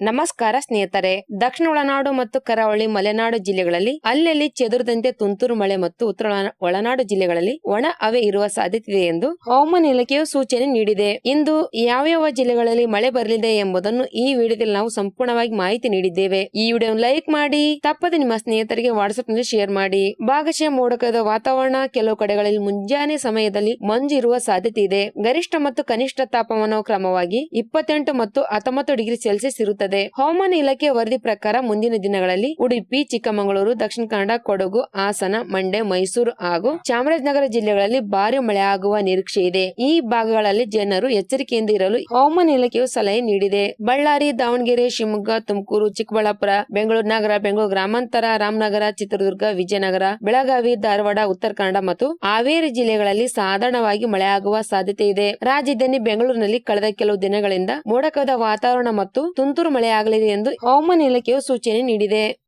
ನಮಸ್ಕಾರ ಸ್ನೇಹಿತರೆ. ದಕ್ಷಿಣ ಒಳನಾಡು ಮತ್ತು ಕರಾವಳಿ ಮಲೆನಾಡು ಜಿಲ್ಲೆಗಳಲ್ಲಿ ಅಲ್ಲಲ್ಲಿ ಚದುರದಂತೆ ತುಂತುರು ಮಳೆ ಮತ್ತು ಉತ್ತರ ಒಳ- ಒಳನಾಡು ಜಿಲ್ಲೆಗಳಲ್ಲಿ ಒಣ ಹವೆ ಇರುವ ಸಾಧ್ಯತೆ ಇದೆ ಎಂದು ಹವಾಮಾನ ಇಲಾಖೆಯು ಸೂಚನೆ ನೀಡಿದೆ. ಇಂದು ಯಾವ ಯಾವ ಜಿಲ್ಲೆಗಳಲ್ಲಿ ಮಳೆ ಬರಲಿದೆ ಎಂಬುದನ್ನು ಈ ವಿಡಿಯೋದಲ್ಲಿ ನಾವು ಸಂಪೂರ್ಣವಾಗಿ ಮಾಹಿತಿ ನೀಡಿದ್ದೇವೆ. ಈ ವಿಡಿಯೋ ಲೈಕ್ ಮಾಡಿ, ತಪ್ಪದೆ ನಿಮ್ಮ ಸ್ನೇಹಿತರಿಗೆ ವಾಟ್ಸ್ಆಪ್ನಲ್ಲಿ ಶೇರ್ ಮಾಡಿ. ಭಾಗಶಃ ಮೋಡಕದ ವಾತಾವರಣ, ಕೆಲವು ಕಡೆಗಳಲ್ಲಿ ಮುಂಜಾನೆ ಸಮಯದಲ್ಲಿ ಮಂಜು ಇರುವ ಸಾಧ್ಯತೆ ಇದೆ ಗರಿಷ್ಠ ಮತ್ತು ಕನಿಷ್ಠ ತಾಪಮಾನವು ಕ್ರಮವಾಗಿ ಇಪ್ಪತ್ತೆಂಟು ಮತ್ತು ಹತ್ತೊಂಬತ್ತು ಡಿಗ್ರಿ ಸೆಲ್ಸಿಯಸ್ ಇರುತ್ತದೆ. ಹವಾಮಾನ ಇಲಾಖೆ ವರದಿ ಪ್ರಕಾರ ಮುಂದಿನ ದಿನಗಳಲ್ಲಿ ಉಡುಪಿ, ಚಿಕ್ಕಮಗಳೂರು, ದಕ್ಷಿಣ ಕನ್ನಡ, ಕೊಡಗು, ಹಾಸನ, ಮಂಡ್ಯ, ಮೈಸೂರು ಹಾಗೂ ಚಾಮರಾಜನಗರ ಜಿಲ್ಲೆಗಳಲ್ಲಿ ಭಾರಿ ಮಳೆ ಆಗುವ ನಿರೀಕ್ಷೆ ಇದೆ. ಈ ಭಾಗಗಳಲ್ಲಿ ಜನರು ಎಚ್ಚರಿಕೆಯಿಂದ ಇರಲು ಹವಾಮಾನ ಇಲಾಖೆಯು ಸಲಹೆ ನೀಡಿದೆ. ಬಳ್ಳಾರಿ, ದಾವಣಗೆರೆ, ಶಿವಮೊಗ್ಗ, ತುಮಕೂರು, ಚಿಕ್ಕಬಳ್ಳಾಪುರ, ಬೆಂಗಳೂರು ನಗರ, ಬೆಂಗಳೂರು ಗ್ರಾಮಾಂತರ, ರಾಮನಗರ, ಚಿತ್ರದುರ್ಗ, ವಿಜಯನಗರ, ಬೆಳಗಾವಿ, ಧಾರವಾಡ ಉತ್ತರ ಕನ್ನಡ ಮತ್ತು ಹಾವೇರಿ ಜಿಲ್ಲೆಗಳಲ್ಲಿ ಸಾಧಾರಣವಾಗಿ ಮಳೆ ಆಗುವ ಸಾಧ್ಯತೆ ಇದೆ. ರಾಜಧಾನಿ ಬೆಂಗಳೂರಿನಲ್ಲಿ ಕಳೆದ ಕೆಲವು ದಿನಗಳಿಂದ ಮೋಡಕದ ವಾತಾವರಣ ಮತ್ತು ತುಂತುರು ಮಳೆ ಆಗಲಿದೆ ಎಂದು ಹವಾಮಾನ ಇಲಾಖೆಯು ಸೂಚನೆ ನೀಡಿದೆ.